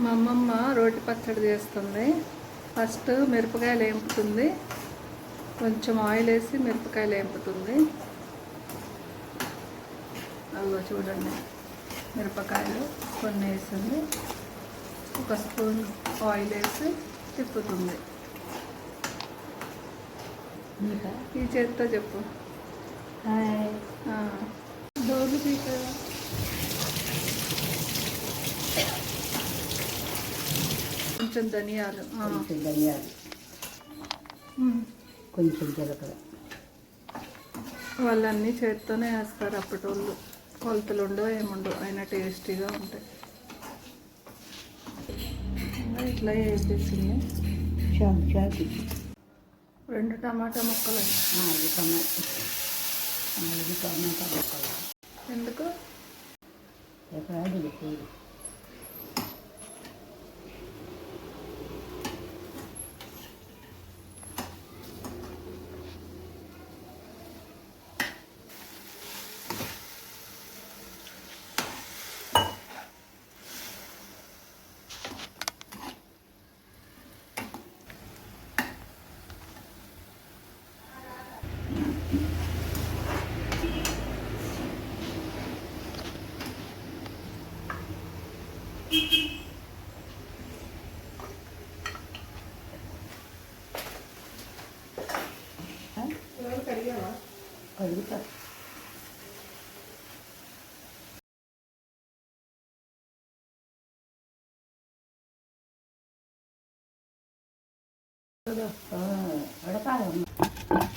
మా అమ్మమ్మ రోటి పచ్చడి చేస్తుంది. ఫస్ట్ మిరపకాయలు వేపుతుంది కొంచెం ఆయిల్ వేసి మిరపకాయలు వేపుతుంది అదిగో చూడండి మిరపకాయలు కొన్ని వేసింది. ఒక స్పూన్ ఆయిల్ వేసి తిప్పుతుంది. ఈ చేతితో చెప్పు. డోర్లు తీక కొంచెం ధనియాలు. కొంచెం ధనియాలు. కొంచెం జీలకర్ర. వాళ్ళన్నీ చేత్తోనే వేస్తారు అప్పటోళ్ళు. కొలతలు ఉండవు ఏముండవు అయినా టేస్టీగా ఉంటాయి. ఇట్లా వేసేసింది చాలు రెండు టమాటా ముక్కలు. నాలుగు టమాటా. నాలుగు టమాటా ముక్కలు. ఎందుకు? ఎక్కడ കഴുകിട്ടോ അവിടെ കാണുന്നു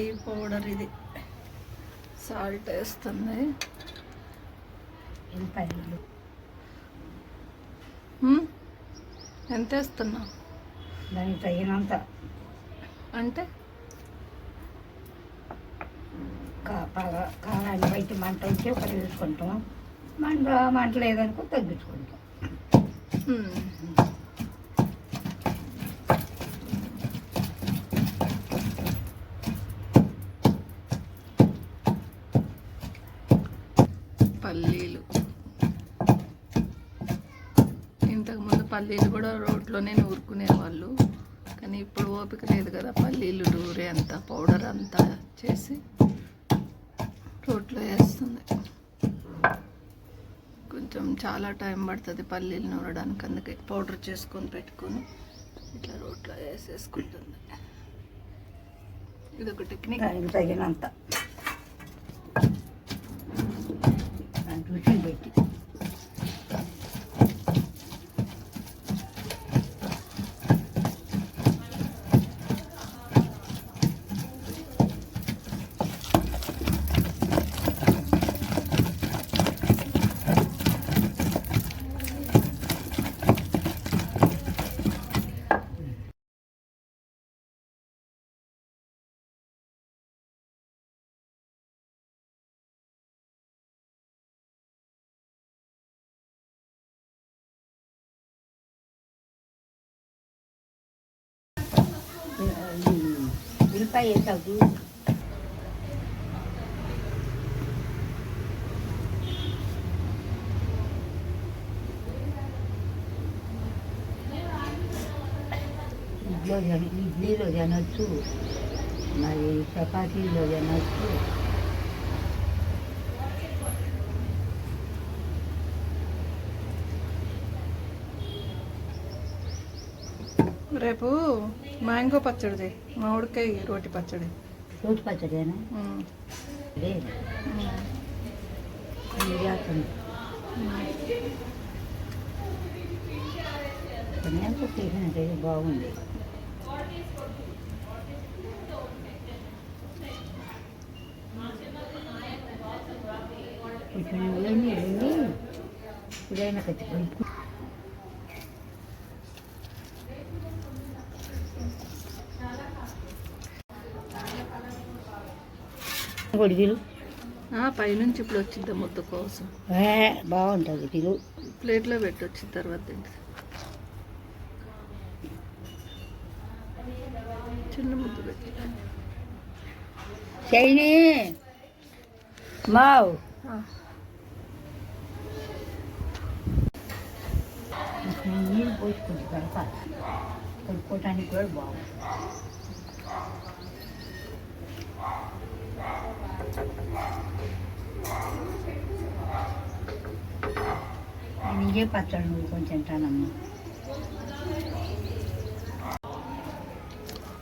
లీవ్ పౌడర్ ఇది. సాల్ట్ వేస్తుంది. ఉమ్, ఎంత వేస్తున్నావు దానికి తగినంత. అంటే? కా- బాగా కారాన్ని బయట మంట వచ్చి ఒకటి తీసుకుంటాం మంట మంట లేదనుకో తగ్గించుకుంటాం. పల్లీలు. ఇంతకుముందు పల్లీలు కూడా రోడ్లోనే నూరుకునేవాళ్ళు. కానీ ఇప్పుడు ఓపిక లేదు కదా పల్లీలు నూరే అంతా పౌడర్ అంతా చేసి రోట్లో వేస్తుంది. కొంచెం చాలా టైం పడుతుంది పల్లీలు నూరడానికి అందుకే పౌడర్ చేసుకొని పెట్టుకొని ఇట్లా రోట్లో వేసేసుకుంటుంది. ఇది ఒక టెక్నిక్ తగినంత. దానికి రుచిని పెట్టి ఉల్లిపాయ వేసావు ఇడ్లీలో తిన ఇడ్లీలో తినొచ్చు మరి చపాతీలో తినొచ్చు రేపు మ్యాంగో పచ్చడిది. మామిడికాయ రోటి పచ్చడి. రోటి పచ్చడేనా? బాగుంది. వెళ్ళి ఇప్పుడైనా కచ్చిపోయి ఆ, పైనుంచి ఇప్పుడు వచ్చిద్దాం ముద్ద కోసం. బాగుంటుంది తిరు ప్లేట్లో పెట్టి వచ్చిన తర్వాత చిన్న ముద్ద పెట్టి. చైని మావు. నీళ్ళు పోసుకుంటే కడతా కొనుక్కోవటానికి కూడా బాగుంది ఇదే పచ్చడి కొంచెం తింటానమ్మా.